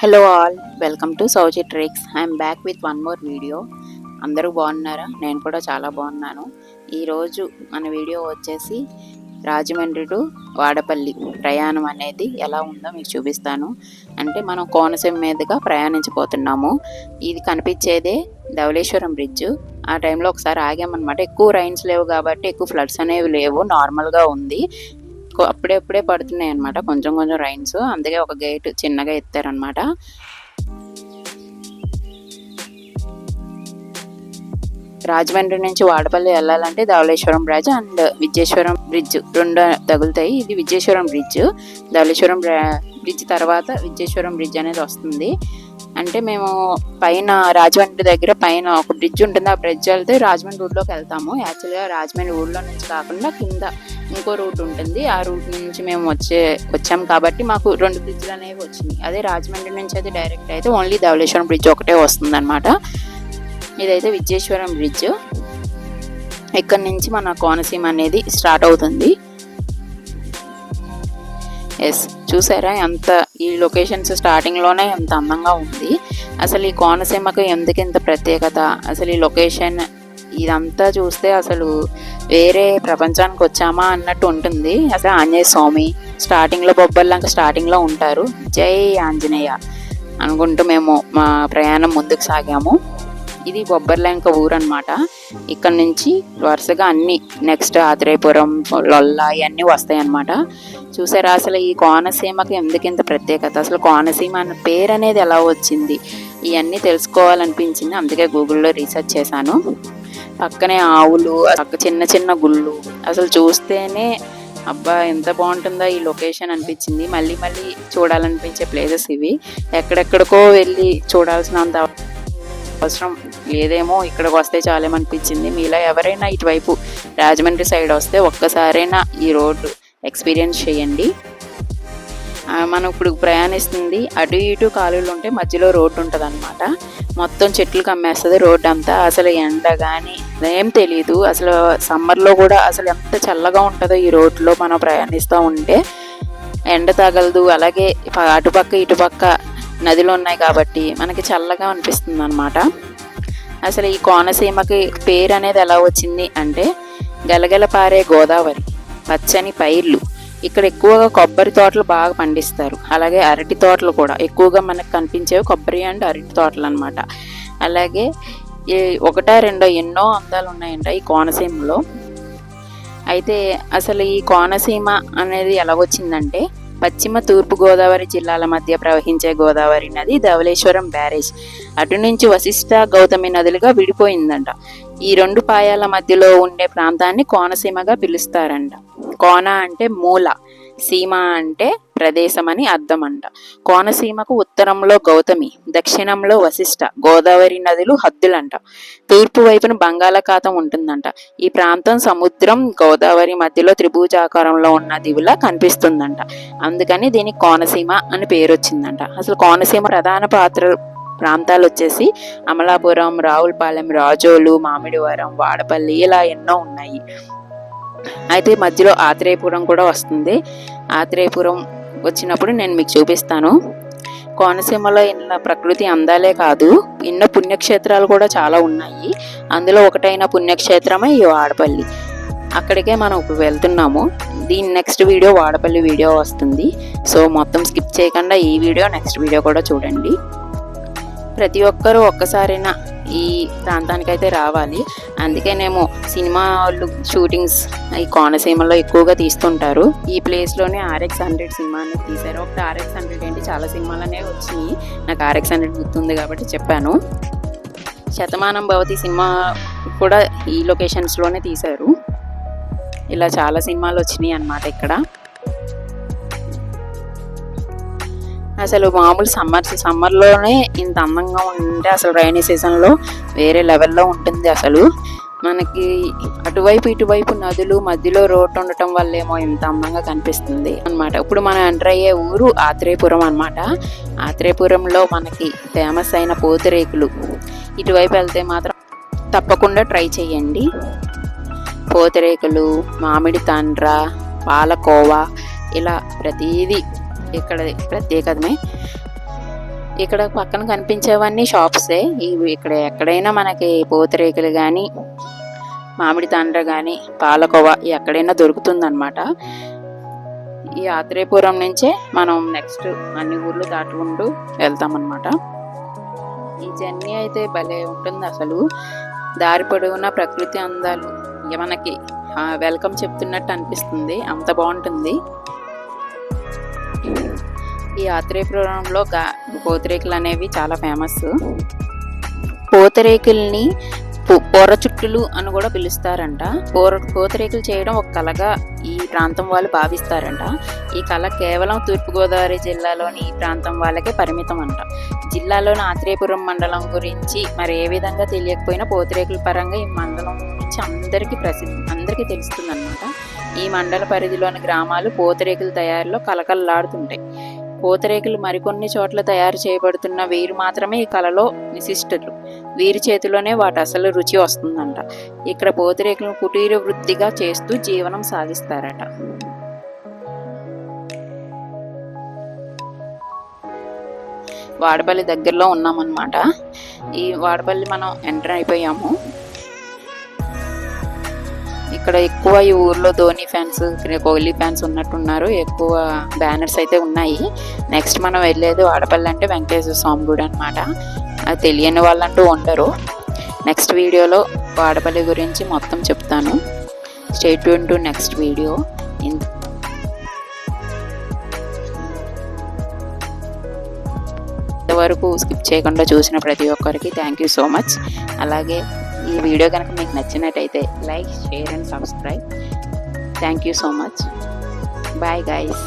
Hello all welcome to Sowji tricks I'm back with one more video అందరూ బాగున్నారా? నేను కూడా చాలా బాగున్నాను. ఈరోజు మన వీడియో వచ్చేసి రాజమండ్రి టు వాడపల్లి ప్రయాణం అనేది ఎలా ఉందో మీకు చూపిస్తాను. అంటే మనం కోనసీమ మీదుగా ప్రయాణించబోతున్నాము ఇది కనిపించేదే ధవళేశ్వరం బ్రిడ్జ్ ఆ టైంలో ఒకసారి ఆగామన్నమాట. ఎక్కువ రైన్స్ లేవు కాబట్టి ఎక్కువ ఫ్లడ్స్ అనేవి లేవు. నార్మల్గా ఉంది. అప్పుడప్పుడే పడుతున్నాయి అనమాట కొంచెం కొంచెం రైన్స్. అందుకే ఒక గేట్ చిన్నగా ఎత్తారనమాట రాజమండ్రి నుంచి వాడపల్లి వెళ్ళాలంటే Dowleswaram bridge and Vijayeswaram bridge రెండు తగులుతాయి. ఇది విజయేశ్వరం బ్రిడ్జ్. ధవళేశ్వరం బ్రిడ్జ్ తర్వాత విజయేశ్వరం బ్రిడ్జ్ అనేది వస్తుంది. అంటే మేము పైన రాజమండ్రి దగ్గర పైన ఒక బ్రిడ్జ్ ఉంటుంది. ఆ బ్రిడ్జ్ వెళ్తే రాజమండ్రి ఊర్లోకి వెళ్తాము. యాక్చువల్గా రాజమండ్రి ఊర్లో నుంచి కాకుండా కింద ఇంకో రూట్ ఉంటుంది. ఆ రూట్ నుంచి మేము వచ్చే వచ్చాము కాబట్టి మాకు రెండు బ్రిడ్జ్లు అనేవి వచ్చినాయి. అదే రాజమండ్రి నుంచి అయితే డైరెక్ట్ అయితే ఓన్లీ ధవళేశ్వరం బ్రిడ్జ్ ఒకటే వస్తుంది అనమాట ఇదైతే విజయేశ్వరం బ్రిడ్జ్ ఇక్కడ నుంచి మన కోనసీమ అనేది స్టార్ట్ అవుతుంది. ఎస్ చూసారా ఎంత ఈ లొకేషన్స్ స్టార్టింగ్లోనే ఎంత అందంగా ఉంది. అసలు ఈ కోనసీమకు ఎందుకు ఇంత ప్రత్యేకత? అసలు ఈ లొకేషన్ ఇదంతా చూస్తే అసలు వేరే ప్రపంచానికి వచ్చామా అన్నట్టు ఉంటుంది. అసలు ఆంజనేయ స్వామి స్టార్టింగ్లో బొబ్బర్లంక స్టార్టింగ్లో ఉంటారు. జై ఆంజనేయ అనుకుంటూ మేము మా ప్రయాణం ముందుకు సాగాము. ఇది బొబ్బర్లంక ఊరు అనమాట ఇక్కడ నుంచి వరుసగా అన్ని నెక్స్ట్ ఆత్రేయపురం లొల్ల ఇవన్నీ వస్తాయి అన్నమాట చూసారా అసలు ఈ కోనసీమకి ఎందుకు ఇంత ప్రత్యేకత? అసలు కోనసీమ అన్న పేరు అనేది ఎలా వచ్చింది? ఇవన్నీ తెలుసుకోవాలనిపించింది. అందుకే గూగుల్లో రీసెర్చ్ చేశాను. పక్కనే ఆవులు పక్క చిన్న చిన్న గుళ్ళు. అసలు చూస్తేనే అబ్బా ఎంత బాగుంటుందో ఈ లొకేషన్ అనిపించింది. మళ్ళీ మళ్ళీ చూడాలనిపించే ప్లేసెస్ ఇవి. ఎక్కడెక్కడికో వెళ్ళి చూడాల్సినంత అవసరం లేదేమో ఇక్కడికి వస్తే చాలేమనిపించింది. మీలో ఎవరైనా ఇటువైపు రాజమండ్రి సైడ్ వస్తే ఒక్కసారైనా ఈ రోడ్డు ఎక్స్పీరియన్స్ చేయండి. మనం ఇప్పుడు ప్రయాణిస్తుంది. అటు ఇటు కాలువలు ఉంటే మధ్యలో రోడ్డు ఉంటుంది అనమాట మొత్తం చెట్లు కమ్మేస్తుంది రోడ్డు అంతా అసలు ఎండ కానీ ఏం తెలియదు అసలు సమ్మర్లో కూడా అసలు ఎంత చల్లగా ఉంటుందో ఈ రోడ్లో మనం ప్రయాణిస్తూ ఉంటే ఎండ తగలదు. అలాగే అటుపక్క ఇటుపక్క నదులు ఉన్నాయి కాబట్టి మనకి చల్లగా అనిపిస్తుంది అనమాట అసలు ఈ కోనసీమకి పేరు అనేది ఎలా వచ్చింది అంటే గలగల పారే గోదావరి పచ్చని పైర్లు. ఇక్కడ ఎక్కువగా కొబ్బరి తోటలు బాగా పండిస్తారు. అలాగే అరటి తోటలు కూడా. ఎక్కువగా మనకు కనిపించేవి కొబ్బరి అండ్ అరటి తోటలు అనమాట అలాగే ఈ ఒకటా రెండో ఎన్నో అందాలు ఉన్నాయంట ఈ కోనసీమలో. అయితే అసలు ఈ కోనసీమ అనేది ఎలా వచ్చిందంటే పశ్చిమ తూర్పు గోదావరి జిల్లాల మధ్య ప్రవహించే గోదావరి నది ధవళేశ్వరం బ్యారేజ్. అటు నుంచి వశిష్ట గౌతమి నదులుగా విడిపోయిందంట. ఈ రెండు పాయాల మధ్యలో ఉండే ప్రాంతాన్ని కోనసీమగా పిలుస్తారంట. కోన అంటే మూల సీమ అంటే ప్రదేశం అని కోనసీమకు ఉత్తరంలో గౌతమి దక్షిణంలో వశిష్ట గోదావరి నదులు హద్దులంట. తూర్పు వైపున బంగాళాఖాతం ఉంటుందంట. ఈ ప్రాంతం సముద్రం గోదావరి మధ్యలో త్రిభుజాకారంలో ఉన్న దివిలా కనిపిస్తుందంట. అందుకని దీనికి కోనసీమ అని పేరు వచ్చిందంట అసలు కోనసీమ ప్రధాన పాత్ర ప్రాంతాలు వచ్చేసి అమలాపురం రావులపాలెం రాజోలు మామిడివరం వాడపల్లి ఇలా ఎన్నో ఉన్నాయి. అయితే మధ్యలో ఆత్రేయపురం కూడా వస్తుంది. ఆత్రేయపురం వచ్చినప్పుడు నేను మీకు చూపిస్తాను. కోనసీమలో ఇన్న ప్రకృతి అందాలే కాదు ఎన్నో పుణ్యక్షేత్రాలు కూడా చాలా ఉన్నాయి. అందులో ఒకటైన పుణ్యక్షేత్రమే ఈ వాడపల్లి. అక్కడికే మనం ఇప్పుడు వెళ్తున్నాము. దీని నెక్స్ట్ వీడియో వాడపల్లి వీడియో వస్తుంది. సో మొత్తం స్కిప్ చేయకుండా ఈ వీడియో నెక్స్ట్ వీడియో కూడా చూడండి. ప్రతి ఒక్కరూ ఒక్కసారైనా ఈ ప్రాంతానికైతే రావాలి. అందుకేనేమో సినిమా వాళ్ళు షూటింగ్స్ ఈ కోనసీమలో ఎక్కువగా తీస్తుంటారు. ఈ ప్లేస్లోనే ఆర్ఎక్స్ హండ్రెడ్ సినిమా అనేది తీశారు. ఒకటి ఆర్ఎక్స్ హండ్రెడ్ ఏంటి? చాలా సినిమాలు అనేవి వచ్చినాయి. నాకు ఆర్ఎక్స్ హండ్రెడ్ గుర్తుంది కాబట్టి చెప్పాను. శతమానం భవతి సినిమా కూడా ఈ లొకేషన్స్లోనే తీశారు. ఇలా చాలా సినిమాలు వచ్చినాయి అన్నమాట ఇక్కడ. అసలు మామూలు సమ్మర్ సమ్మర్లోనే ఇంత అందంగా ఉంటే అసలు రైనీ సీజన్లో వేరే లెవెల్లో ఉంటుంది అసలు. మనకి అటువైపు ఇటువైపు నదులు మధ్యలో రోడ్డు ఉండటం వల్ల ఏమో ఇంత అందంగా కనిపిస్తుంది అన్నమాట. ఇప్పుడు మనం ఎంటర్ అయ్యే ఊరు ఆత్రేయపురం అనమాట ఆత్రేయపురంలో మనకి ఫేమస్ అయిన పూతరేకులు. ఇటువైపు వెళ్తే మాత్రం తప్పకుండా ట్రై చేయండి. పూతరేకులు మామిడి తండ్ర పాలకోవా ఇలా ప్రతిదీ ఇక్కడ ప్రత్యేకతమే. ఇక్కడ పక్కన కనిపించేవన్నీ షాప్సే. ఇవి ఇక్కడ ఎక్కడైనా మనకి పూతరేకులు కానీ మామిడి తండ్ర కానీ పాలకోవా ఎక్కడైనా దొరుకుతుందన్నమాట. ఈ ఆత్రేయపురం నుంచే మనం నెక్స్ట్ అన్ని ఊర్లు దాటుకుంటూ వెళ్తామన్నమాట. ఈ జర్నీ అయితే భలే ఉంటుంది అసలు. దారి పొడవునా ప్రకృతి అందాలు. మనకి వెల్కమ్ చెప్తున్నట్టు అనిపిస్తుంది. అంత బాగుంటుంది. ఈ ఆత్రేయపురంలో గా పోతరేకులు అనేవి చాలా ఫేమస్ పూతరేకుల్ని పు- చుట్టులు అని కూడా పిలుస్తారంట. పూర పూతరేకులు చేయడం ఒక కళగా ఈ ప్రాంతం వాళ్ళు భావిస్తారంట. ఈ కళ కేవలం తూర్పుగోదావరి జిల్లాలోని ఈ ప్రాంతం వాళ్ళకే పరిమితం అంట జిల్లాలోని ఆత్రేయపురం మండలం గురించి మరి ఏ విధంగా తెలియకపోయినా పూతరేకుల పరంగా ఈ మండలం గురించి అందరికీ ప్రసిద్ధి అందరికీ తెలుస్తుంది ఈ మండల పరిధిలోని గ్రామాలు పూతరేకుల తయారీలో కలకలలాడుతుంటాయి పూతరేకులు మరికొన్ని చోట్ల తయారు చేయబడుతున్న వీరు మాత్రమే ఈ కళలో నిశిష్టులు. వీరి చేతిలోనే వాటి అసలు రుచి వస్తుందంట. ఇక్కడ పూతరేకులను కుటీర వృత్తిగా చేస్తూ జీవనం సాగిస్తారట. వాడపల్లి దగ్గరలో ఉన్నామన్నమాట. ఈ వాడపల్లి మనం ఎంటర్ అయిపోయాము. ఇక్కడ ఎక్కువ ఈ ఊర్లో ధోని ఫ్యాన్స్ కోహ్లీ ఫ్యాన్స్ ఉన్నట్టున్నారు. ఎక్కువ బ్యానర్స్ అయితే ఉన్నాయి. నెక్స్ట్ మనం వెళ్ళేది వాడపల్లి అంటే వెంకటేశ్వర స్వామి గుడి అనమాట అది తెలియని వాళ్ళంటూ ఉండరు. నెక్స్ట్ వీడియోలో వాడపల్లి గురించి మొత్తం చెప్తాను. స్టేట్ టు నెక్స్ట్ వీడియో ఇంతవరకు స్కిప్ చేయకుండా చూసిన ప్రతి ఒక్కరికి థ్యాంక్ యూ సో మచ్ అలాగే ఈ వీడియో కనుక మీకు నచ్చినట్టయితే like share and subscribe. Thank you so much bye guys